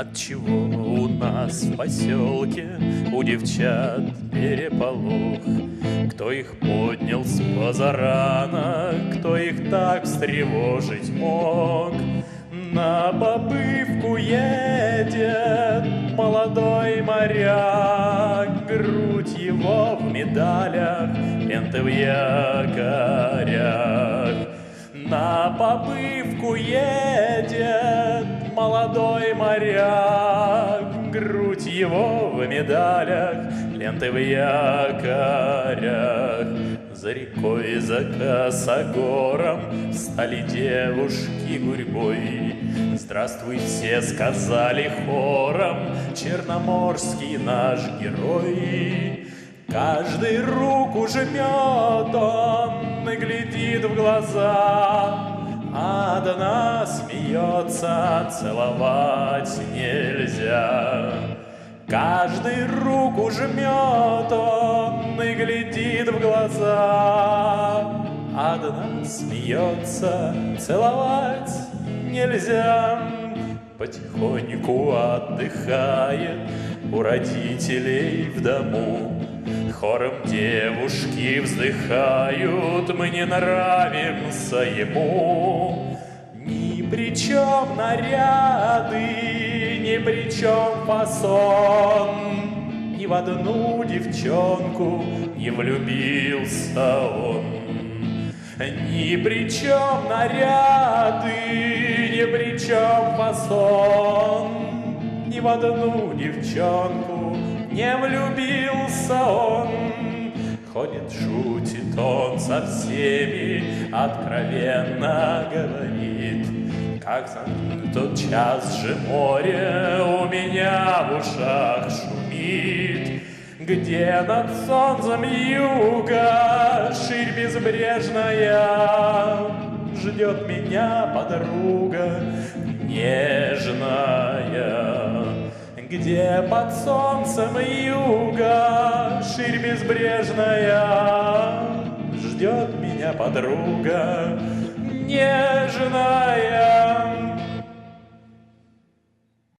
Отчего у нас в поселке у девчат переполох? Кто их поднял с позарана, кто их так встревожить мог? На побывку едет молодой моряк, грудь его в медалях, ленты в якорях. На побывку едет моряк, грудь его в медалях, ленты в якорях. За рекой, за косогором стали девушки гурьбой. Здравствуй, все сказали хором, Черноморский наш герой. Каждый руку жмет он и глядит в глаза, Одна смеется, целовать нельзя. Каждый руку жмет он и глядит в глаза, Одна смеется, целовать нельзя. Потихоньку отдыхает у родителей в дому, Хором девушки вздыхают, мы не нравимся ему. Ни при чем наряды, ни при чем фасон, Ни в одну девчонку не влюбился он. Ни при чем наряды, ни при чем фасон, Ни в одну девчонку не влюбился он. Ходит, шутит он со всеми, откровенно говорит, как за тот час же море у меня в ушах шумит, где над солнцем юга ширь безбрежная? Ждет меня подруга нежная где под солнцем юга ширь безбрежная ждет меня подруга.